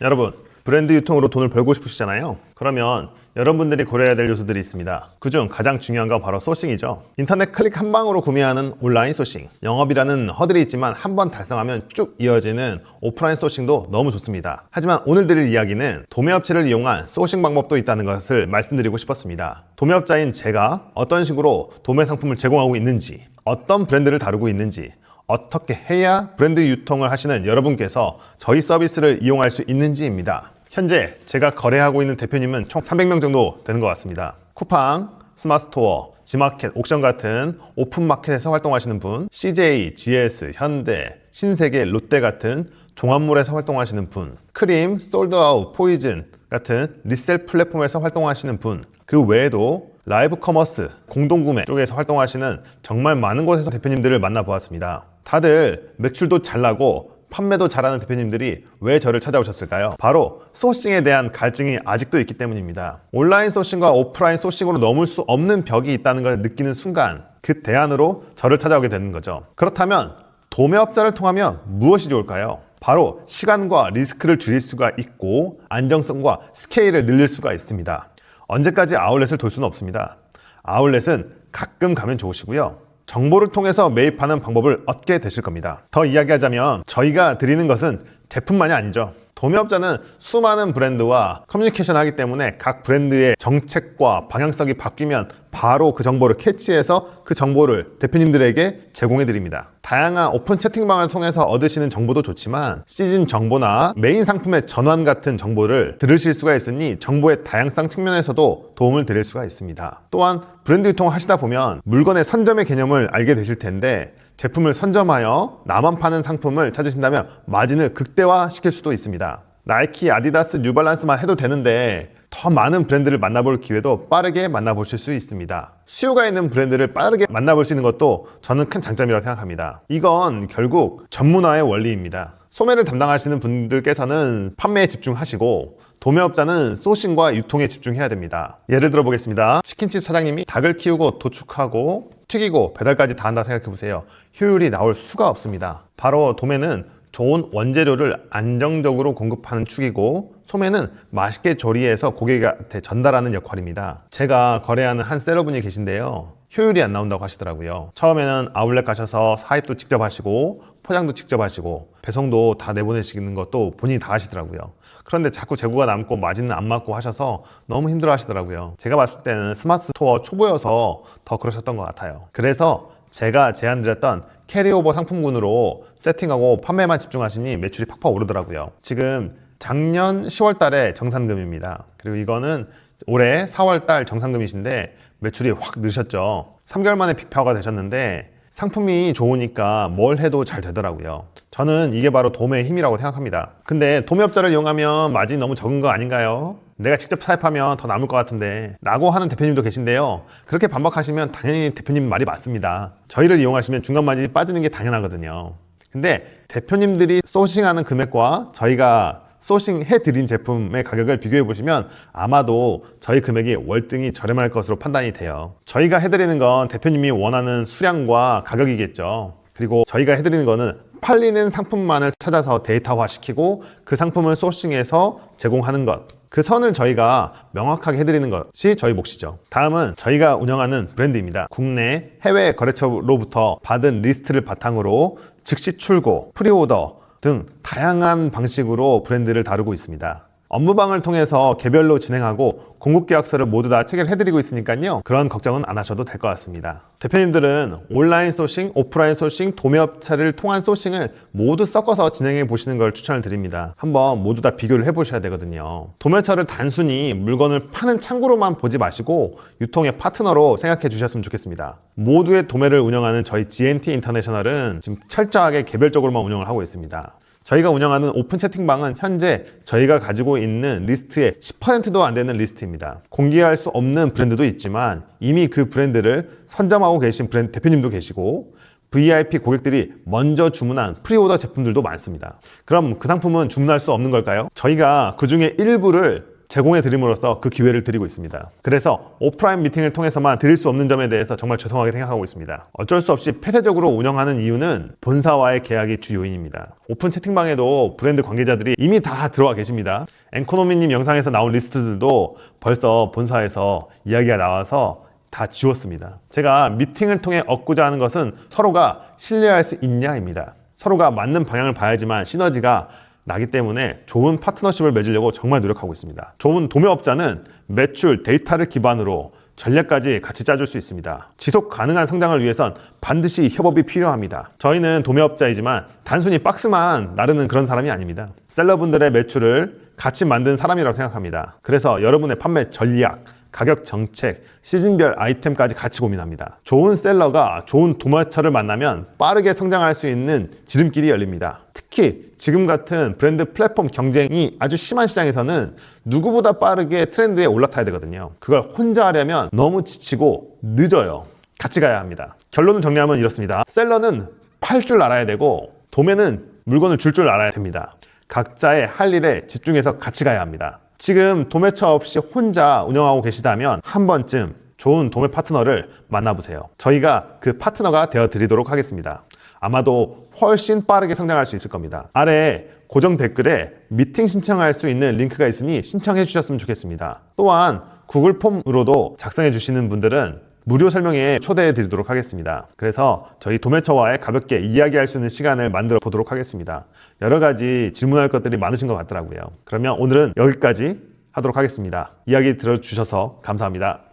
여러분, 브랜드 유통으로 돈을 벌고 싶으시잖아요. 그러면 여러분들이 고려해야 될 요소들이 있습니다. 그중 가장 중요한 건 바로 소싱이죠. 인터넷 클릭 한 방으로 구매하는 온라인 소싱. 영업이라는 허들이 있지만 한 번 달성하면 쭉 이어지는 오프라인 소싱도 너무 좋습니다. 하지만 오늘 드릴 이야기는 도매업체를 이용한 소싱 방법도 있다는 것을 말씀드리고 싶었습니다. 도매업자인 제가 어떤 식으로 도매 상품을 제공하고 있는지, 어떤 브랜드를 다루고 있는지, 어떻게 해야 브랜드 유통을 하시는 여러분께서 저희 서비스를 이용할 수 있는지입니다. 현재 제가 거래하고 있는 대표님은 총 300명 정도 되는 것 같습니다. 쿠팡, 스마트스토어, 지마켓, 옥션 같은 오픈마켓에서 활동하시는 분, CJ, GS, 현대, 신세계, 롯데 같은 종합몰에서 활동하시는 분, 크림, 솔드아웃, 포이즌 같은 리셀 플랫폼에서 활동하시는 분, 그 외에도 라이브 커머스, 공동구매 쪽에서 활동하시는 정말 많은 곳에서 대표님들을 만나보았습니다. 다들 매출도 잘 나고 판매도 잘하는 대표님들이 왜 저를 찾아오셨을까요? 바로 소싱에 대한 갈증이 아직도 있기 때문입니다. 온라인 소싱과 오프라인 소싱으로 넘을 수 없는 벽이 있다는 걸 느끼는 순간 그 대안으로 저를 찾아오게 되는 거죠. 그렇다면 도매업자를 통하면 무엇이 좋을까요? 바로 시간과 리스크를 줄일 수가 있고 안정성과 스케일을 늘릴 수가 있습니다. 언제까지 아울렛을 돌 수는 없습니다. 아울렛은 가끔 가면 좋으시고요. 정보를 통해서 매입하는 방법을 얻게 되실 겁니다. 더 이야기하자면 저희가 드리는 것은 제품만이 아니죠. 도매업자는 수많은 브랜드와 커뮤니케이션 하기 때문에 각 브랜드의 정책과 방향성이 바뀌면 바로 그 정보를 캐치해서 그 정보를 대표님들에게 제공해 드립니다. 다양한 오픈 채팅방을 통해서 얻으시는 정보도 좋지만 시즌 정보나 메인 상품의 전환 같은 정보를 들으실 수가 있으니 정보의 다양성 측면에서도 도움을 드릴 수가 있습니다. 또한 브랜드 유통을 하시다 보면 물건의 선점의 개념을 알게 되실 텐데 제품을 선점하여 나만 파는 상품을 찾으신다면 마진을 극대화 시킬 수도 있습니다. 나이키, 아디다스, 뉴발란스만 해도 되는데 더 많은 브랜드를 만나볼 기회도 빠르게 만나보실 수 있습니다. 수요가 있는 브랜드를 빠르게 만나볼 수 있는 것도 저는 큰 장점이라고 생각합니다. 이건 결국 전문화의 원리입니다. 소매를 담당하시는 분들께서는 판매에 집중하시고 도매업자는 소싱과 유통에 집중해야 됩니다. 예를 들어 보겠습니다. 치킨집 사장님이 닭을 키우고 도축하고 튀기고 배달까지 다 한다 생각해 보세요. 효율이 나올 수가 없습니다. 바로 도매는 좋은 원재료를 안정적으로 공급하는 축이고 소매는 맛있게 조리해서 고객한테 전달하는 역할입니다. 제가 거래하는 한 셀러분이 계신데요. 효율이 안 나온다고 하시더라고요. 처음에는 아울렛 가셔서 사입도 직접 하시고 포장도 직접 하시고 배송도 다 내보내시는 것도 본인이 다 하시더라고요. 그런데 자꾸 재고가 남고 마진은 안 맞고 하셔서 너무 힘들어 하시더라고요. 제가 봤을 때는 스마트 스토어 초보여서 더 그러셨던 것 같아요. 그래서 제가 제안드렸던 캐리오버 상품군으로 세팅하고 판매만 집중하시니 매출이 팍팍 오르더라고요. 지금 작년 10월 달에 정산금입니다. 그리고 이거는 올해 4월 달 정산금이신데 매출이 확 늘으셨죠. 3개월 만에 빅파워가 되셨는데 상품이 좋으니까 뭘 해도 잘 되더라고요. 저는 이게 바로 도매의 힘이라고 생각합니다. 근데 도매업자를 이용하면 마진이 너무 적은 거 아닌가요? 내가 직접 사입하면 더 남을 것 같은데 라고 하는 대표님도 계신데요. 그렇게 반박하시면 당연히 대표님 말이 맞습니다. 저희를 이용하시면 중간 마진이 빠지는 게 당연하거든요. 근데 대표님들이 소싱하는 금액과 저희가 소싱해 드린 제품의 가격을 비교해 보시면 아마도 저희 금액이 월등히 저렴할 것으로 판단이 돼요. 저희가 해드리는 건 대표님이 원하는 수량과 가격이겠죠. 그리고 저희가 해드리는 거는 팔리는 상품만을 찾아서 데이터화 시키고 그 상품을 소싱해서 제공하는 것. 그 선을 저희가 명확하게 해드리는 것이 저희 몫이죠. 다음은 저희가 운영하는 브랜드입니다. 국내 해외 거래처로부터 받은 리스트를 바탕으로 즉시 출고, 프리오더 등 다양한 방식으로 브랜드를 다루고 있습니다. 업무방을 통해서 개별로 진행하고 공급 계약서를 모두 다 체결해드리고 있으니까요. 그런 걱정은 안 하셔도 될 것 같습니다. 대표님들은 온라인 소싱, 오프라인 소싱, 도매업체를 통한 소싱을 모두 섞어서 진행해 보시는 걸 추천을 드립니다. 한번 모두 다 비교를 해 보셔야 되거든요. 도매처를 단순히 물건을 파는 창구로만 보지 마시고 유통의 파트너로 생각해 주셨으면 좋겠습니다. 모두의 도매를 운영하는 저희 GNT 인터내셔널은 지금 철저하게 개별적으로만 운영을 하고 있습니다. 저희가 운영하는 오픈 채팅방은 현재 저희가 가지고 있는 리스트의 10%도 안 되는 리스트입니다. 공개할 수 없는 브랜드도 있지만 이미 그 브랜드를 선점하고 계신 브랜드 대표님도 계시고 VIP 고객들이 먼저 주문한 프리오더 제품들도 많습니다. 그럼 그 상품은 주문할 수 없는 걸까요? 저희가 그 중에 일부를 제공해 드림으로써 그 기회를 드리고 있습니다. 그래서 오프라인 미팅을 통해서만 드릴 수 없는 점에 대해서 정말 죄송하게 생각하고 있습니다. 어쩔 수 없이 폐쇄적으로 운영하는 이유는 본사와의 계약이 주 요인입니다. 오픈 채팅방에도 브랜드 관계자들이 이미 다 들어와 계십니다. 앵코노미님 영상에서 나온 리스트들도 벌써 본사에서 이야기가 나와서 다 지웠습니다. 제가 미팅을 통해 얻고자 하는 것은 서로가 신뢰할 수 있냐입니다. 서로가 맞는 방향을 봐야지만 시너지가 나기 때문에 좋은 파트너십을 맺으려고 정말 노력하고 있습니다. 좋은 도매업자는 매출, 데이터를 기반으로 전략까지 같이 짜줄 수 있습니다. 지속 가능한 성장을 위해선 반드시 협업이 필요합니다. 저희는 도매업자이지만 단순히 박스만 나르는 그런 사람이 아닙니다. 셀러분들의 매출을 같이 만든 사람이라고 생각합니다. 그래서 여러분의 판매 전략, 가격 정책, 시즌별 아이템까지 같이 고민합니다. 좋은 셀러가 좋은 도마처를 만나면 빠르게 성장할 수 있는 지름길이 열립니다. 특히 지금 같은 브랜드 플랫폼 경쟁이 아주 심한 시장에서는 누구보다 빠르게 트렌드에 올라타야 되거든요. 그걸 혼자 하려면 너무 지치고 늦어요. 같이 가야 합니다. 결론을 정리하면 이렇습니다. 셀러는 팔 줄 알아야 되고 도매는 물건을 줄 줄 알아야 됩니다. 각자의 할 일에 집중해서 같이 가야 합니다. 지금 도매처 없이 혼자 운영하고 계시다면 한 번쯤 좋은 도매 파트너를 만나보세요. 저희가 그 파트너가 되어 드리도록 하겠습니다. 아마도 훨씬 빠르게 성장할 수 있을 겁니다. 아래 고정 댓글에 미팅 신청할 수 있는 링크가 있으니 신청해 주셨으면 좋겠습니다. 또한 구글 폼으로도 작성해 주시는 분들은 무료 설명회에 초대해 드리도록 하겠습니다. 그래서 저희 도매처와의 가볍게 이야기할 수 있는 시간을 만들어 보도록 하겠습니다. 여러 가지 질문할 것들이 많으신 것 같더라고요. 그러면 오늘은 여기까지 하도록 하겠습니다. 이야기 들어주셔서 감사합니다.